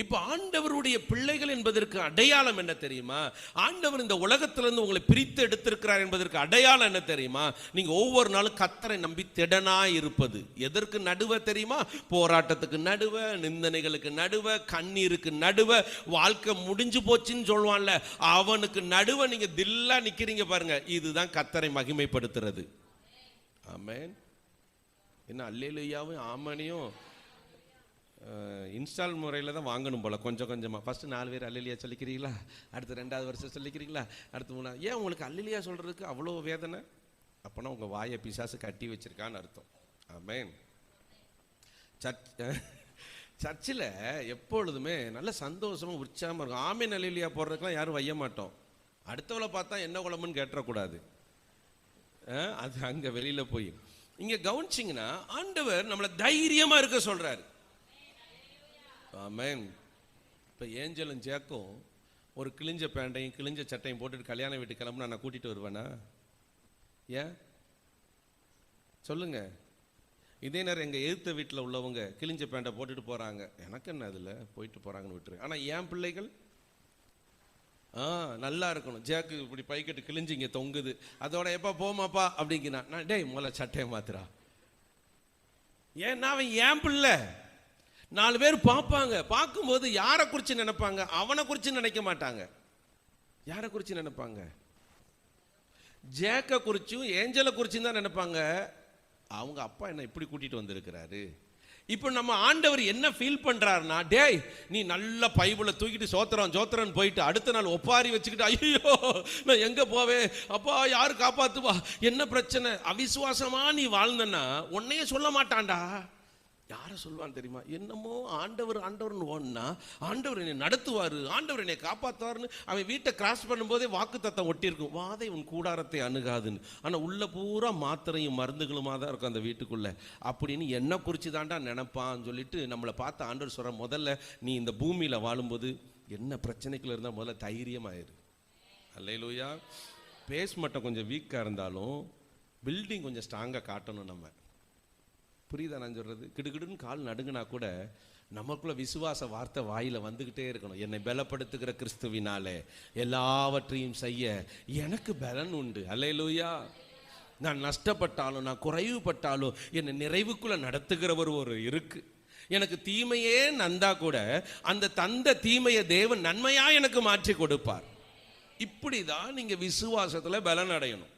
இப்போ ஆண்டவருடைய பிள்ளைகள் என்பதற்கு அடையாளம் என்ன தெரியுமா? ஆண்டவர் இந்த உலகத்திலிருந்து உங்களை பிரித்து எடுத்திருக்கிறார் என்பதற்கு அடையாளம் என்ன தெரியுமா? நீங்க ஒவ்வொரு நாளும் கத்தரை நம்பி திடனா இருப்பது. எதற்கு நடுவ தெரியுமா? போராட்டத்துக்கு நடுவ நிந்தனைகளுக்கு நடுவ கண்ணீருக்கு நடுவ வாழ்க்கை முடிஞ்சு போச்சுன்னு சொல்லுவான்ல அவனுக்கு நடுவ நீங்க தில்லா நிக்கிறீங்க பாருங்க. இதுதான் கத்தரை மகிமைப்படுத்துறது. ஆமேன். என்ன அல்லேலுயாவும் ஆமனையும் இன்ஸ்டால் முறையில் தான் வாங்கணும் போல் கொஞ்சம் கொஞ்சமாக ஃபஸ்ட்டு நாலு பேர் அல்லலியா சொல்லிக்கிறீங்களா? அடுத்து ரெண்டாவது வருஷம் சொல்லிக்கிறீங்களா? அடுத்து மூணாவது ஏன் உங்களுக்கு அல்லலியா சொல்கிறதுக்கு அவ்வளோ வேதனை? அப்போனா உங்கள் வாயை பிசாசு கட்டி வச்சிருக்கான்னு அர்த்தம். ஆமேன் சர்ச் சர்ச்சில் எப்பொழுதுமே நல்ல சந்தோஷமாக உற்சாகமாக இருக்கும். ஆமீன் அல்லலியா போடுறதுக்கெலாம் யாரும் வைய மாட்டோம். அடுத்தவளை பார்த்தா என்ன குழம்புன்னு கேட்டுறக்கூடாது. அது அங்கே வெளியில் போய். இங்கே கவனிச்சிங்கன்னா ஆண்டவர் நம்மளை தைரியமாக இருக்க சொல்கிறாரு ஆமேன். இப்போ ஏஞ்சலும் ஜேக்கும் ஒரு கிழிஞ்ச பேண்டையும் கிழிஞ்ச சட்டையும் போட்டுட்டு கல்யாண வீட்டுக்கு கிளம்புனா நான் கூட்டிகிட்டு வருவேனா? ஏன்? சொல்லுங்க. இதே நேரம் எங்கள் எதிர்த்த வீட்டில் உள்ளவங்க கிழிஞ்ச பேண்டை போட்டுட்டு போகிறாங்க எனக்கு என்ன அதில்? போயிட்டு போகிறாங்கன்னு விட்டுரு. ஆனால் என் பிள்ளைகள்? ஆ நல்லா இருக்கணும். ஜேக்கு இப்படி பைக்கெட்டு கிழிஞ்சு இங்கே தொங்குது. அதோட எப்போ போமாப்பா? அப்படிங்கிறான். நான் டேய் முதல்ல சட்டையை மாத்துறா ஏன்னா அவன் ஏன் பிள்ளை. நாலு பேர் பார்ப்பாங்க. பார்க்கும்போது யாரை குறித்து நினைப்பாங்க? அவனை குறித்து நினைக்க மாட்டாங்க. யாரை குறித்து நினைப்பாங்க? ஜேக்க குறிச்சும் ஏஞ்சலை குறிச்சும் தான் நினைப்பாங்க. அவங்க அப்பா என்ன இப்படி கூட்டிகிட்டு வந்திருக்கிறாரு. இப்போ நம்ம ஆண்டவர் என்ன ஃபீல் பண்ணுறாருனா டேய் நீ நல்ல பைபிளை தூக்கிட்டு சோத்திரம் சோத்திரன் போயிட்டு அடுத்த நாள் ஒப்பாரி வச்சுக்கிட்டு ஐயோ நான் எங்கே போவேன்? அப்பா யார் காப்பாற்றுவா என்ன பிரச்சனை? அவிசுவாசமாக நீ வாழ்ந்தன்னா உன்னையே சொல்ல மாட்டான்டா. யாரை சொல்லுவான் தெரியுமா? என்னமோ ஆண்டவர் ஆண்டவர்னு ஓன்னா ஆண்டவர் என்னை நடத்துவார் ஆண்டவர் என்னை காப்பாற்றுவார்னு அவன் வீட்டை கிராஸ் பண்ணும்போதே வாக்கு தத்தம் ஒட்டியிருக்கும். வாதை உன் கூடாரத்தை அணுகாதுன்னு. ஆனால் உள்ள பூரா மாத்திரையும் மருந்துகளுமாக தான் இருக்கும் அந்த வீட்டுக்குள்ளே. அப்படின்னு என்ன குறித்து தாண்டா நினப்பான்னு சொல்லிட்டு நம்மளை பார்த்து ஆண்டவர் சொல்கிற முதல்ல நீ இந்த பூமியில் வாழும்போது என்ன பிரச்சனைக்குள்ள இருந்தால் முதல்ல தைரியமாயிரு. அல்லையிலூயா பேஸ் மட்டும் கொஞ்சம் வீக்காக இருந்தாலும் பில்டிங் கொஞ்சம் ஸ்ட்ராங்காக காட்டணும் நம்ம. புரியுதா நான் சொல்கிறது கிடுகிடுன்னு கால் நடுங்கினா கூட நமக்குள்ள விசுவாச வார்த்தை வாயில் வந்துக்கிட்டே இருக்கணும். என்னை பலப்படுத்துகிற கிறிஸ்துவினாலே எல்லாவற்றையும் செய்ய எனக்கு பலன் உண்டு. அல்லையிலூயா நான் நஷ்டப்பட்டாலும் நான் குறைவுபட்டாலும் என்னை நிறைவுக்குள்ள நடத்துகிறவர் ஒரு இருக்கு. எனக்கு தீமையே நந்தா கூட அந்த தந்த தீமையை தேவன் நன்மையா எனக்கு மாற்றி கொடுப்பார். இப்படி தான் நீங்கள் விசுவாசத்தில் பலன் அடையணும்